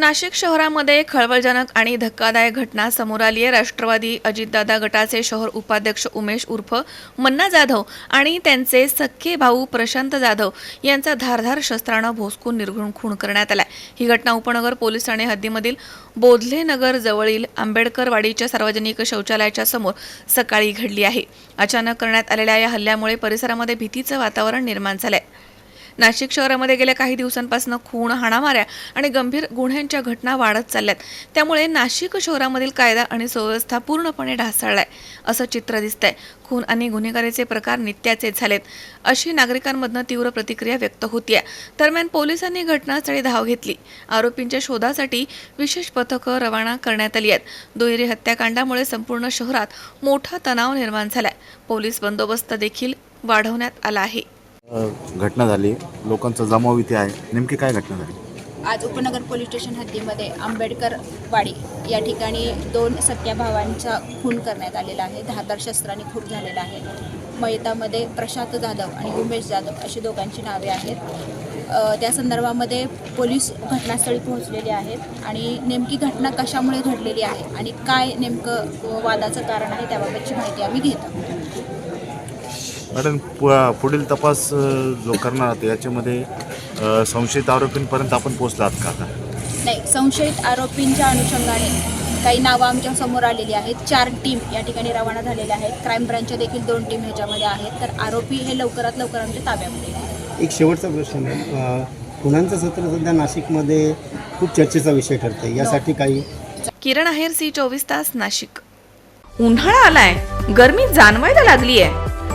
नाशिक शहरामध्ये खळबळजनक आणि धक्कादायक घटना समोर आली आहे. राष्ट्रवादी अजितदादा गटाचे शहर उपाध्यक्ष उमेश उर्फ मन्ना जाधव आणि त्यांचे सख्खे भाऊ प्रशांत जाधव यांचा धारधार शस्त्रानं भोसकून निर्घृण खून करण्यात आला ही घटना उपनगर पोलीस ठाणे हद्दीमधील बोधले नगर जवळील आंबेडकरवाडीच्या सार्वजनिक शौचालयाच्या समोर सकाळी घडली आहे. अचानक करण्यात आलेल्या या हल्ल्यामुळे परिसरामध्ये भीतीचं वातावरण निर्माण झालं आहे नाशिक शहरामध्ये गेल्या काही दिवसांपासून खून हाणामाऱ्या आणि गंभीर गुन्ह्यांच्या घटना वाढत चालल्यात. त्यामुळे नाशिक शहरामधील कायदा आणि सुव्यवस्था पूर्णपणे ढासळलाय असं चित्र दिसतंय. खून आणि गुन्हेगारीचे प्रकार नित्याचे झालेत अशी नागरिकांमधनं तीव्र प्रतिक्रिया व्यक्त होतीये. दरम्यान पोलिसांनी घटनास्थळी धाव घेतली. आरोपींच्या शोधासाठी विशेष पथकं रवाना करण्यात आली आहेत. दुहेरी हत्याकांडामुळे संपूर्ण शहरात मोठा तणाव निर्माण झालाय. पोलीस बंदोबस्त देखील वाढवण्यात आला आहे. घटना झाली. लोकांचा जमाव इथे आहे. नेमकी काय घटना झाली? आज उपनगर पोलीस स्टेशन हद्दीमध्ये आंबेडकर वाडी या ठिकाणी दोन सख्या भावांचा खून करण्यात आलेला आहे. धारदार शस्त्राने खून झालेला आहे. मयतामध्ये प्रशांत जाधव आणि उमेश जाधव अशी दोघांची नावे आहेत. त्या संदर्भामध्ये पोलीस घटनास्थळी पोहोचलेले आहेत आणि नेमकी घटना कशामुळे घडलेली आहे आणि काय नेमकं वादाचं कारण आहे त्याबाबतची माहिती आम्ही घेत. आहोत मॅडम पु- पुढील तपास जो करणार आहात याच्यामध्ये अ, संशयित आरोपींपर्यंत आपण पोहोचलात का आता? नाही संशयित आरोपींच्या अनुषंगाने काही नावं आमच्यासमोर आलेली आहेत. चार टीम या ठिकाणी रवाना झालेल्या आहेत. क्राईम ब्रांचच्या देखील दोन टीम ह्याच्यामध्ये आहेत. तर आरोपी हे लवकरात लवकर आमच्या ताब्यामध्ये येतील. एक शेवटचा प्रश्न आहे. अ, खुनांचं सत्र सध्या नाशिकमध्ये खूप चर्चेचा विषय ठरतंय. यासाठी काही किरण आहेर सी चोवीस तास नाशिक. उन्हाळा आलाय. गरमी जाणवायला लागलीय.